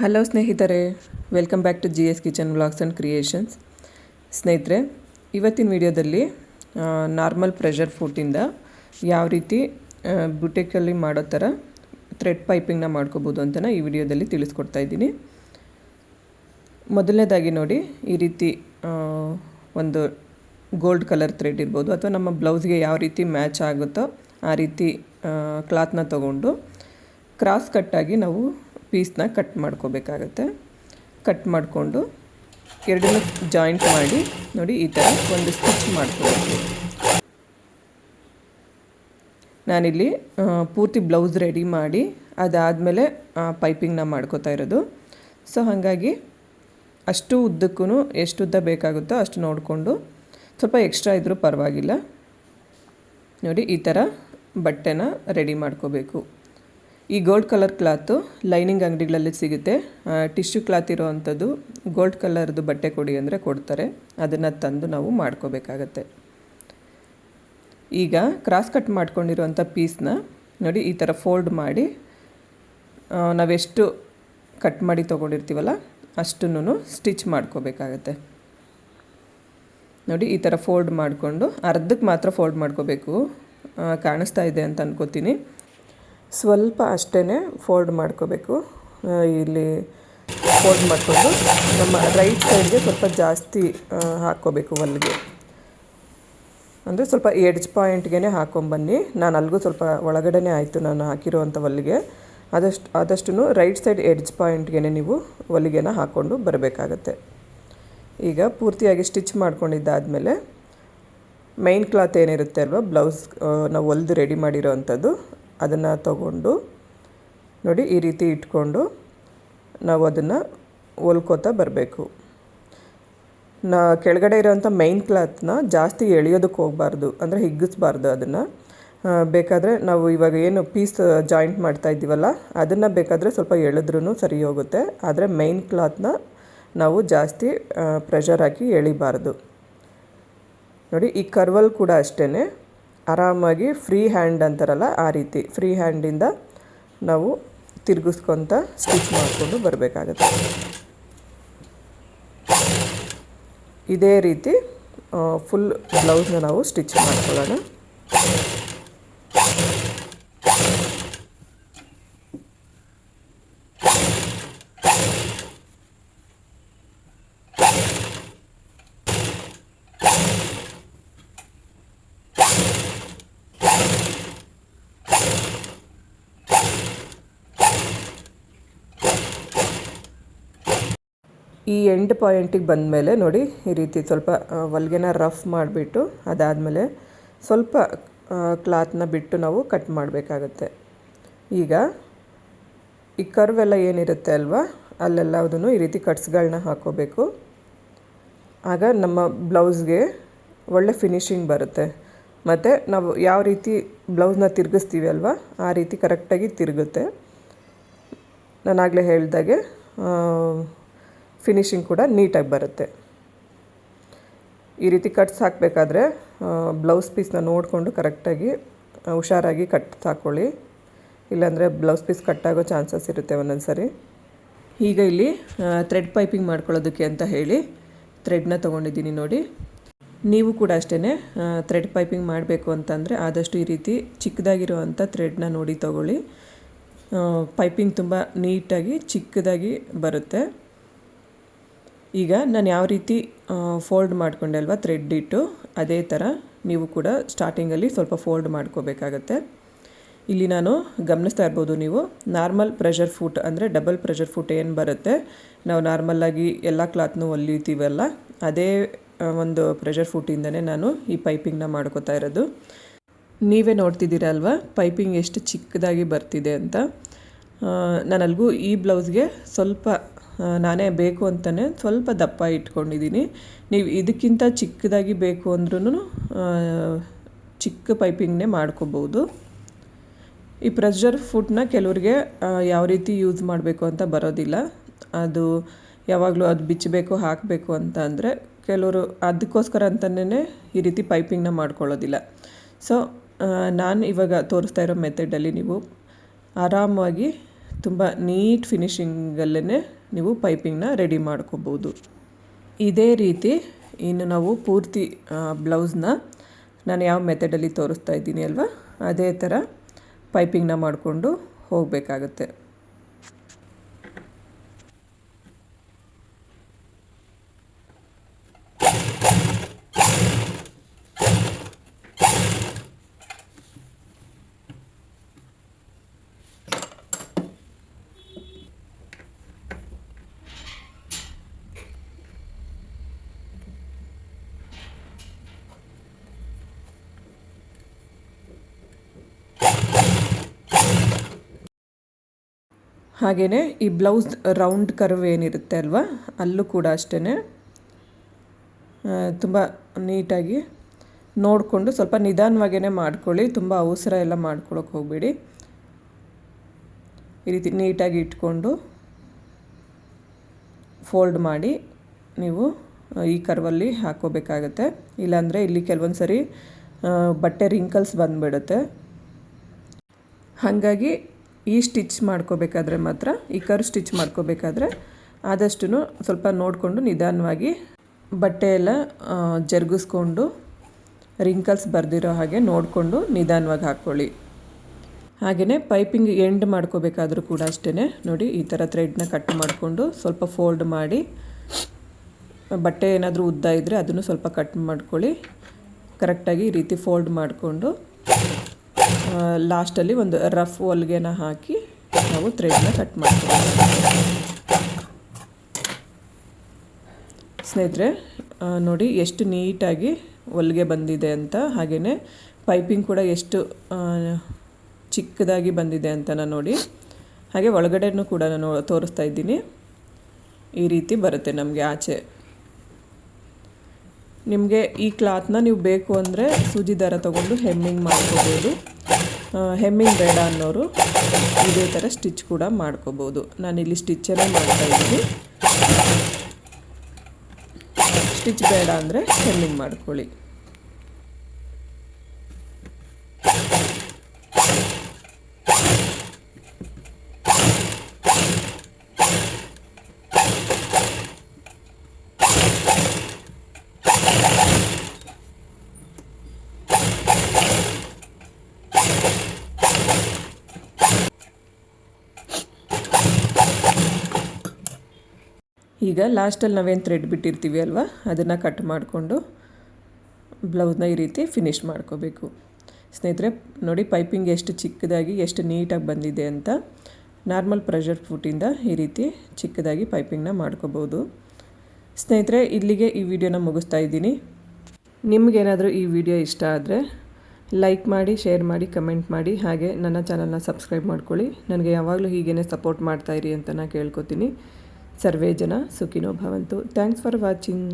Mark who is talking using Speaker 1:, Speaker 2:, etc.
Speaker 1: Hello ಸ್ನೇಹಿತರೆ welcome back to G S kitchen vlogs and creations ಸ್ನೇಹಿತರೆ, ಇವತ್ತಿನ ವಿಡಿಯೋದಲ್ಲಿ ನಾರ್ಮಲ್ ಪ್ರೆಷರ್ ಫುಟ್ಟಿಂದ ಯಾವ ರೀತಿ ಬುಟೆಕಲ್ಲಿ ಮಾಡೋ ಥರ ಥ್ರೆಡ್ ಪೈಪಿಂಗ್ನ ಮಾಡ್ಕೋಬೋದು ಅಂತ ಈ ವಿಡಿಯೋದಲ್ಲಿ ತಿಳಿಸ್ಕೊಡ್ತಾ ಇದ್ದೀನಿ. ಮೊದಲನೇದಾಗಿ ನೋಡಿ, ಈ ರೀತಿ ಒಂದು ಗೋಲ್ಡ್ ಕಲರ್ ಥ್ರೆಡ್ ಇರ್ಬೋದು, ಅಥವಾ ನಮ್ಮ ಬ್ಲೌಸ್ಗೆ ಯಾವ ರೀತಿ ಮ್ಯಾಚ್ ಆಗುತ್ತೋ ಆ ರೀತಿ ಕ್ಲಾತ್ನ ತಗೊಂಡು ಕ್ರಾಸ್ ಕಟ್ಟಾಗಿ ನಾವು ಪೀಸ್ನ ಕಟ್ ಮಾಡ್ಕೋಬೇಕಾಗತ್ತೆ. ಕಟ್ ಮಾಡಿಕೊಂಡು ಎರಡನ್ನು ಜಾಯಿಂಟ್ ಮಾಡಿ, ನೋಡಿ ಈ ಥರ ಒಂದು ಸ್ಟಿಚ್ ಮಾಡ್ಕೋಬೇಕು. ನಾನಿಲ್ಲಿ ಪೂರ್ತಿ ಬ್ಲೌಸ್ ರೆಡಿ ಮಾಡಿ, ಅದಾದಮೇಲೆ ಪೈಪಿಂಗ್ನ ಮಾಡ್ಕೋತಾ ಇರೋದು. ಸೊ, ಹಾಗಾಗಿ ಅಷ್ಟು ಉದ್ದಕ್ಕೂ ಎಷ್ಟು ಉದ್ದ ಬೇಕಾಗುತ್ತೋ ಅಷ್ಟು ನೋಡಿಕೊಂಡು ಸ್ವಲ್ಪ ಎಕ್ಸ್ಟ್ರಾ ಇದ್ದರೂ ಪರವಾಗಿಲ್ಲ. ನೋಡಿ, ಈ ಥರ ಬಟ್ಟೆನ ರೆಡಿ ಮಾಡ್ಕೋಬೇಕು. ಈ ಗೋಲ್ಡ್ ಕಲರ್ ಕ್ಲಾತು ಲೈನಿಂಗ್ ಅಂಗಡಿಗಳಲ್ಲಿ ಸಿಗುತ್ತೆ. ಟಿಶ್ಯೂ ಕ್ಲಾತ್ ಇರೋವಂಥದ್ದು ಗೋಲ್ಡ್ ಕಲರ್ದು ಬಟ್ಟೆ ಕೊಡಿ ಅಂದರೆ ಕೊಡ್ತಾರೆ. ಅದನ್ನು ತಂದು ನಾವು ಮಾಡ್ಕೋಬೇಕಾಗತ್ತೆ. ಈಗ ಕ್ರಾಸ್ ಕಟ್ ಮಾಡ್ಕೊಂಡಿರುವಂಥ ಪೀಸ್ನ ನೋಡಿ ಈ ಥರ ಫೋಲ್ಡ್ ಮಾಡಿ ನಾವೆಷ್ಟು ಕಟ್ ಮಾಡಿ ತೊಗೊಂಡಿರ್ತೀವಲ್ಲ ಅಷ್ಟನ್ನು ಸ್ಟಿಚ್ ಮಾಡ್ಕೋಬೇಕಾಗತ್ತೆ. ನೋಡಿ ಈ ಥರ ಫೋಲ್ಡ್ ಮಾಡಿಕೊಂಡು ಅರ್ಧಕ್ಕೆ ಮಾತ್ರ ಫೋಲ್ಡ್ ಮಾಡ್ಕೋಬೇಕು. ಕಾಣಿಸ್ತಾ ಇದೆ ಅಂತ ಅನ್ಕೋತೀನಿ. ಸ್ವಲ್ಪ ಅಷ್ಟೇ ಫೋಲ್ಡ್ ಮಾಡ್ಕೋಬೇಕು. ಇಲ್ಲಿ ಫೋಲ್ಡ್ ಮಾಡಿಕೊಂಡು ನಮ್ಮ ರೈಟ್ ಸೈಡ್ಗೆ ಸ್ವಲ್ಪ ಜಾಸ್ತಿ ಹಾಕ್ಕೋಬೇಕು ಒಲ್ಗೆ. ಅಂದರೆ ಸ್ವಲ್ಪ ಎಡ್ಜ್ ಪಾಯಿಂಟ್ಗೆ ಹಾಕೊಂಬನ್ನಿ. ನಾನು ಅಲ್ಲಿಗೂ ಸ್ವಲ್ಪ ಒಳಗಡೆ ಆಯಿತು ನಾನು ಹಾಕಿರುವಂಥ ಹೊಲಿಗೆ ಆದಷ್ಟು ಆದಷ್ಟು ರೈಟ್ ಸೈಡ್ ಎಡ್ಜ್ ಪಾಯಿಂಟ್ಗೆ ನೀವು ಹೊಲಿಗೆನ ಹಾಕ್ಕೊಂಡು ಬರಬೇಕಾಗತ್ತೆ. ಈಗ ಪೂರ್ತಿಯಾಗಿ ಸ್ಟಿಚ್ ಮಾಡ್ಕೊಂಡಿದ್ದಾದಮೇಲೆ ಮೈನ್ ಕ್ಲಾತ್ ಏನಿರುತ್ತೆ ಅಲ್ವಾ ಬ್ಲೌಸ್ ನಾವು ಹೊಲ್ದು ರೆಡಿ ಮಾಡಿರೋ ಅಂಥದ್ದು ಅದನ್ನು ತಗೊಂಡು ನೋಡಿ ಈ ರೀತಿ ಇಟ್ಕೊಂಡು ನಾವು ಅದನ್ನು ಹೊಲ್ಕೋತಾ ಬರಬೇಕು. ನಾ ಕೆಳಗಡೆ ಇರೋವಂಥ ಮೈನ್ ಕ್ಲಾತ್ನ ಜಾಸ್ತಿ ಎಳೆಯೋದಕ್ಕೆ ಹೋಗಬಾರ್ದು, ಅಂದರೆ ಹಿಗ್ಗಿಸ್ಬಾರ್ದು ಅದನ್ನು. ಬೇಕಾದರೆ ನಾವು ಇವಾಗ ಏನು ಪೀಸ್ ಜಾಯಿಂಟ್ ಮಾಡ್ತಾ ಇದ್ದೀವಲ್ಲ, ಅದನ್ನು ಬೇಕಾದರೆ ಸ್ವಲ್ಪ ಎಳೆದ್ರೂ ಸರಿ ಹೋಗುತ್ತೆ. ಆದರೆ ಮೈನ್ ಕ್ಲಾತ್ನ ನಾವು ಜಾಸ್ತಿ ಪ್ರೆಷರ್ ಹಾಕಿ ಎಳಿಬಾರ್ದು. ನೋಡಿ ಈ ಕರ್ವಲ್ ಕೂಡ ಅಷ್ಟೇ ಆರಾಮಾಗಿ ಫ್ರೀ ಹ್ಯಾಂಡ್ ಅಂತಾರಲ್ಲ ಆ ರೀತಿ. ಫ್ರೀ ಹ್ಯಾಂಡಿಂದ ನಾವು ತಿರುಗಿಸ್ಕೊತ ಸ್ಟಿಚ್ ಮಾಡಿಕೊಂಡು ಬರಬೇಕಾಗತ್ತೆ. ಇದೇ ರೀತಿ ಫುಲ್ ಬ್ಲೌಸ್ನ ನಾವು ಸ್ಟಿಚ್ ಮಾಡ್ಕೊಳ್ಳೋಣ. ಈ ಎಂಡ್ ಪಾಯಿಂಟಿಗೆ ಬಂದಮೇಲೆ ನೋಡಿ ಈ ರೀತಿ ಸ್ವಲ್ಪ ಹೊಲ್ಗೆನ ರಫ್ ಮಾಡಿಬಿಟ್ಟು ಅದಾದಮೇಲೆ ಸ್ವಲ್ಪ ಕ್ಲಾತ್ನ ಬಿಟ್ಟು ನಾವು ಕಟ್ ಮಾಡಬೇಕಾಗತ್ತೆ. ಈಗ ಈ ಕರ್ವೆಲ್ಲ ಏನಿರುತ್ತೆ ಅಲ್ವಾ ಅಲ್ಲೆಲ್ಲದನ್ನು ಈ ರೀತಿ ಕಟ್ಸ್ಗಳನ್ನ ಹಾಕೋಬೇಕು. ಆಗ ನಮ್ಮ ಬ್ಲೌಸ್ಗೆ ಒಳ್ಳೆ ಫಿನಿಶಿಂಗ್ ಬರುತ್ತೆ. ಮತ್ತು ನಾವು ಯಾವ ರೀತಿ ಬ್ಲೌಸ್ನ ತಿರುಗಿಸ್ತೀವಿ ಅಲ್ವಾ, ಆ ರೀತಿ ಕರೆಕ್ಟಾಗಿ ತಿರುಗುತ್ತೆ. ನಾನಾಗಲೇ ಹೇಳ್ದಾಗೆ ಫಿನಿಶಿಂಗ್ ಕೂಡ ನೀಟಾಗಿ ಬರುತ್ತೆ. ಈ ರೀತಿ ಕಟ್ಸ್ ಹಾಕಬೇಕಾದ್ರೆ ಬ್ಲೌಸ್ ಪೀಸ್ನ ನೋಡಿಕೊಂಡು ಕರೆಕ್ಟಾಗಿ ಹುಷಾರಾಗಿ ಕಟ್ ಹಾಕ್ಕೊಳ್ಳಿ ಇಲ್ಲಾಂದರೆ ಬ್ಲೌಸ್ ಪೀಸ್ ಕಟ್ಟಾಗೋ ಚಾನ್ಸಸ್ ಇರುತ್ತೆ ಒಂದೊಂದು ಸರಿ ಈಗ ಇಲ್ಲಿ ಥ್ರೆಡ್ ಪೈಪಿಂಗ್ ಮಾಡ್ಕೊಳ್ಳೋದಕ್ಕೆ ಅಂತ ಹೇಳಿ ಥ್ರೆಡ್ನ ತೊಗೊಂಡಿದ್ದೀನಿ ನೋಡಿ. ನೀವು ಕೂಡ ಅಷ್ಟೇ ಥ್ರೆಡ್ ಪೈಪಿಂಗ್ ಮಾಡಬೇಕು ಅಂತಂದರೆ ಆದಷ್ಟು ಈ ರೀತಿ ಚಿಕ್ಕದಾಗಿರುವಂಥ ಥ್ರೆಡ್ನ ನೋಡಿ ತಗೊಳ್ಳಿ. ಪೈಪಿಂಗ್ ತುಂಬ ನೀಟಾಗಿ ಚಿಕ್ಕದಾಗಿ ಬರುತ್ತೆ. ಈಗ ನಾನು ಯಾವ ರೀತಿ ಫೋಲ್ಡ್ ಮಾಡಿಕೊಂಡೆ ಅಲ್ವಾ ಥ್ರೆಡ್ ಇಟ್ಟು, ಅದೇ ಥರ ನೀವು ಕೂಡ ಸ್ಟಾರ್ಟಿಂಗಲ್ಲಿ ಸ್ವಲ್ಪ ಫೋಲ್ಡ್ ಮಾಡ್ಕೋಬೇಕಾಗತ್ತೆ. ಇಲ್ಲಿ ನಾನು ಗಮನಿಸ್ತಾ ಇರ್ಬೋದು ನೀವು ನಾರ್ಮಲ್ ಪ್ರೆಷರ್ ಫುಟ್ ಅಂದರೆ ಡಬಲ್ ಪ್ರೆಷರ್ ಫುಟ್ ಏನು ಬರುತ್ತೆ, ನಾವು ನಾರ್ಮಲ್ಲಾಗಿ ಎಲ್ಲ ಕ್ಲಾತ್ನೂ ಹೊಲಿತೀವಲ್ಲ ಅದೇ ಒಂದು ಪ್ರೆಷರ್ ಫುಟ್ಟಿಂದನೇ ನಾನು ಈ ಪೈಪಿಂಗ್ನ ಮಾಡ್ಕೋತಾ ಇರೋದು. ನೀವೇ ನೋಡ್ತಿದ್ದೀರ ಅಲ್ವಾ ಪೈಪಿಂಗ್ ಎಷ್ಟು ಚಿಕ್ಕದಾಗಿ ಬರ್ತಿದೆ ಅಂತ. ನಾನು ಅಲ್ಗೂ ಈ ಬ್ಲೌಸ್ಗೆ ಸ್ವಲ್ಪ ನಾನೇ ಬೇಕು ಅಂತಲೇ ಸ್ವಲ್ಪ ದಪ್ಪ ಇಟ್ಕೊಂಡಿದ್ದೀನಿ. ನೀವು ಇದಕ್ಕಿಂತ ಚಿಕ್ಕದಾಗಿ ಬೇಕು ಅಂದ್ರೂ ಚಿಕ್ಕ ಪೈಪಿಂಗ್ನೇ ಮಾಡ್ಕೋಬೋದು. ಈ ಪ್ರೆಷರ್ ಫುಡ್ನ ಕೆಲವ್ರಿಗೆ ಯಾವ ರೀತಿ ಯೂಸ್ ಮಾಡಬೇಕು ಅಂತ ಬರೋದಿಲ್ಲ. ಅದು ಯಾವಾಗಲೂ ಅದು ಬಿಚ್ಚಬೇಕು, ಹಾಕಬೇಕು ಅಂತ ಅಂದರೆ ಕೆಲವರು ಅದಕ್ಕೋಸ್ಕರ ಅಂತಲೇ ಈ ರೀತಿ ಪೈಪಿಂಗ್ನ ಮಾಡ್ಕೊಳ್ಳೋದಿಲ್ಲ. ಸೊ ನಾನು ಇವಾಗ ತೋರಿಸ್ತಾ ಇರೋ ಮೆಥಡಲ್ಲಿ ನೀವು ಆರಾಮಾಗಿ ತುಂಬ ನೀಟ್ ಫಿನಿಶಿಂಗಲ್ಲೇ ನೀವು ಪೈಪಿಂಗ್ನ ರೆಡಿ ಮಾಡ್ಕೋಬೋದು. ಇದೇ ರೀತಿ ಇನ್ನು ನಾವು ಪೂರ್ತಿ ಬ್ಲೌಸ್ನ ನಾನು ಯಾವ ಮೆಥಡಲ್ಲಿ ತೋರಿಸ್ತಾ ಇದ್ದೀನಿ ಅಲ್ವಾ? ಅದೇ ಥರ ಪೈಪಿಂಗ್ನ ಮಾಡಿಕೊಂಡು ಹೋಗಬೇಕಾಗತ್ತೆ. ಹಾಗೆಯೇ ಈ ಬ್ಲೌಸ್ ರೌಂಡ್ ಕರ್ವ್ ಏನಿರುತ್ತೆ ಅಲ್ವಾ, ಅಲ್ಲೂ ಕೂಡ ಅಷ್ಟೇ ತುಂಬ ನೀಟಾಗಿ ನೋಡಿಕೊಂಡು ಸ್ವಲ್ಪ ನಿಧಾನವಾಗೇ ಮಾಡ್ಕೊಳ್ಳಿ, ತುಂಬ ಅವಸರ ಎಲ್ಲ ಮಾಡ್ಕೊಳಕ್ಕೆ ಹೋಗಬೇಡಿ. ಈ ರೀತಿ ನೀಟಾಗಿ ಇಟ್ಕೊಂಡು ಫೋಲ್ಡ್ ಮಾಡಿ ನೀವು ಈ ಕರ್ವಲ್ಲಿ ಹಾಕೋಬೇಕಾಗತ್ತೆ ಇಲ್ಲಾಂದರೆ ಇಲ್ಲಿ ಕೆಲವೊಂದು ಸರಿ ಬಟ್ಟೆ ರಿಂಕಲ್ಸ್ ಬಂದುಬಿಡುತ್ತೆ. ಹಾಗಾಗಿ ಈ ಸ್ಟಿಚ್ ಮಾಡ್ಕೋಬೇಕಾದ್ರೆ ಮಾತ್ರ, ಈ ಕರ್ ಸ್ಟಿಚ್ ಮಾಡ್ಕೋಬೇಕಾದ್ರೆ ಆದಷ್ಟು ಸ್ವಲ್ಪ ನೋಡಿಕೊಂಡು ನಿಧಾನವಾಗಿ ಬಟ್ಟೆಯೆಲ್ಲ ಜರುಗಿಸ್ಕೊಂಡು ರಿಂಕಲ್ಸ್ ಬರೆದಿರೋ ಹಾಗೆ ನೋಡಿಕೊಂಡು ನಿಧಾನವಾಗಿ ಹಾಕ್ಕೊಳ್ಳಿ. ಹಾಗೆಯೇ ಪೈಪಿಂಗ್ ಎಂಡ್ ಮಾಡ್ಕೋಬೇಕಾದ್ರೂ ಕೂಡ ಅಷ್ಟೇ ನೋಡಿ, ಈ ಥರ ಥ್ರೆಡ್ನ ಕಟ್ ಮಾಡಿಕೊಂಡು ಸ್ವಲ್ಪ ಫೋಲ್ಡ್ ಮಾಡಿ, ಬಟ್ಟೆ ಏನಾದರೂ ಉದ್ದ ಇದ್ದರೆ ಅದನ್ನು ಸ್ವಲ್ಪ ಕಟ್ ಮಾಡ್ಕೊಳ್ಳಿ. ಕರೆಕ್ಟಾಗಿ ಈ ರೀತಿ ಫೋಲ್ಡ್ ಮಾಡಿಕೊಂಡು ಲಾಸ್ಟಲ್ಲಿ ಒಂದು ರಫ್ ಹೊಲ್ಗೆನ ಹಾಕಿ ನಾವು ಥ್ರೆಡ್ನ ಕಟ್ ಮಾಡ್ತೀವಿ. ಸ್ನೇಹಿತರೆ ನೋಡಿ ಎಷ್ಟು ನೀಟಾಗಿ ಹೊಲಿಗೆ ಬಂದಿದೆ ಅಂತ ಹಾಗೆಯೇ ಪೈಪಿಂಗ್ ಕೂಡ ಎಷ್ಟು ಚಿಕ್ಕದಾಗಿ ಬಂದಿದೆ ಅಂತ ನಾನು ನೋಡಿ, ಹಾಗೆ ಒಳಗಡೆನೂ ಕೂಡ ನಾನು ತೋರಿಸ್ತಾ ಇದ್ದೀನಿ. ಈ ರೀತಿ ಬರುತ್ತೆ ನಮಗೆ ಆಚೆ. ನಿಮಗೆ ಈ ಕ್ಲಾತ್ನ ನೀವು ಬೇಕು ಅಂದರೆ ಸೂಜಿ ದಾರ ತೊಗೊಂಡು ಹೆಮ್ಮಿಂಗ್ ಮಾಡ್ಕೋಬೋದು. ಹೆಮ್ಮಿಂಗ್ ಬೇಡ ಅನ್ನೋರು ಇದೇ ಥರ ಸ್ಟಿಚ್ ಕೂಡ ಮಾಡ್ಕೋಬೋದು. ನಾನಿಲ್ಲಿ ಸ್ಟಿಚ್ಚನ್ನೇ ಮಾಡ್ತಾ ಇದ್ದೀನಿ. ಸ್ಟಿಚ್ ಬೇಡ ಅಂದರೆ ಹೆಮ್ಮಿಂಗ್ ಮಾಡ್ಕೊಳ್ಳಿ. ಈಗ ಲಾಸ್ಟಲ್ಲಿ ನಾವೇನು ಥ್ರೆಡ್ ಬಿಟ್ಟಿರ್ತೀವಿ ಅಲ್ವಾ? ಅದನ್ನು ಕಟ್ ಮಾಡಿಕೊಂಡು ಬ್ಲೌಸ್ನ ಈ ರೀತಿ ಫಿನಿಶ್ ಮಾಡ್ಕೋಬೇಕು. ಸ್ನೇಹಿತರೆ, ನೋಡಿ ಪೈಪಿಂಗ್ ಎಷ್ಟು ಚಿಕ್ಕದಾಗಿ, ಎಷ್ಟು ನೀಟಾಗಿ ಬಂದಿದೆ ಅಂತ ನಾರ್ಮಲ್ ಪ್ರೆಷರ್ ಫುಟಿಂದ ಈ ರೀತಿ ಚಿಕ್ಕದಾಗಿ ಪೈಪಿಂಗ್ನ ಮಾಡ್ಕೋಬೋದು. ಸ್ನೇಹಿತರೆ, ಇಲ್ಲಿಗೆ ಈ ವಿಡಿಯೋನ ಮುಗಿಸ್ತಾ ಇದ್ದೀನಿ. ನಿಮಗೇನಾದರೂ ಈ ವಿಡಿಯೋ ಇಷ್ಟ ಆದರೆ ಲೈಕ್ ಮಾಡಿ ಶೇರ್ ಮಾಡಿ ಕಮೆಂಟ್ ಮಾಡಿ, ಹಾಗೆ ನನ್ನ ಚಾನಲ್ನ ಸಬ್ಸ್ಕ್ರೈಬ್ ಮಾಡ್ಕೊಳ್ಳಿ. ನನಗೆ ಯಾವಾಗಲೂ ಹೀಗೇ ಸಪೋರ್ಟ್ ಮಾಡ್ತಾಯಿರಿ ಅಂತ ನಾನು ಕೇಳ್ಕೊತೀನಿ. सर्वे जन सुखिनो भवन्तु. Thanks for watching